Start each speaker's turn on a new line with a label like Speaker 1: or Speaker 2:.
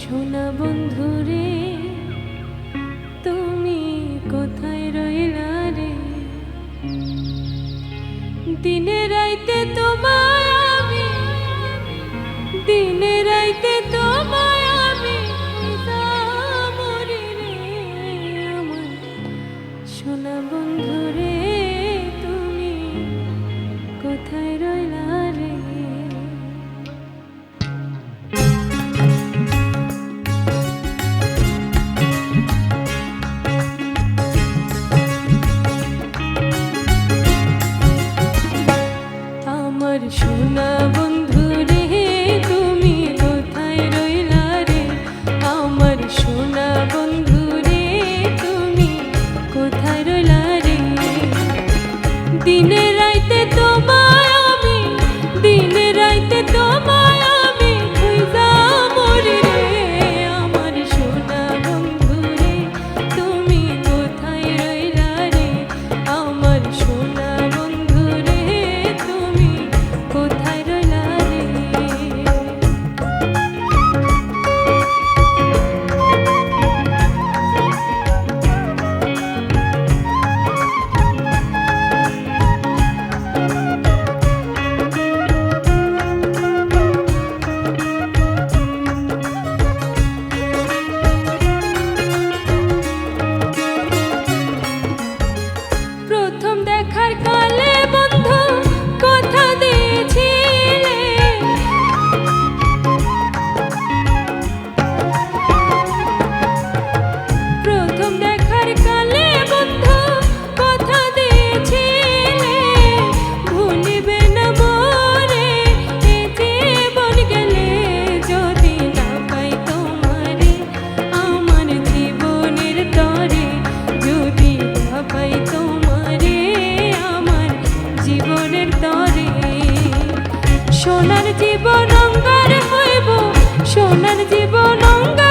Speaker 1: সোনা বন্ধু তুমি কোথায় রইলা রে? দিনে রাইতে তোমায় আমি, দিনে রাইতে তোমায় আমি মরি রে আমার। সোনা বন্ধু তুমি কোথায় রইলা সোনার জীবন অঙ্গার হইব সোনার জীবন অঙ্গার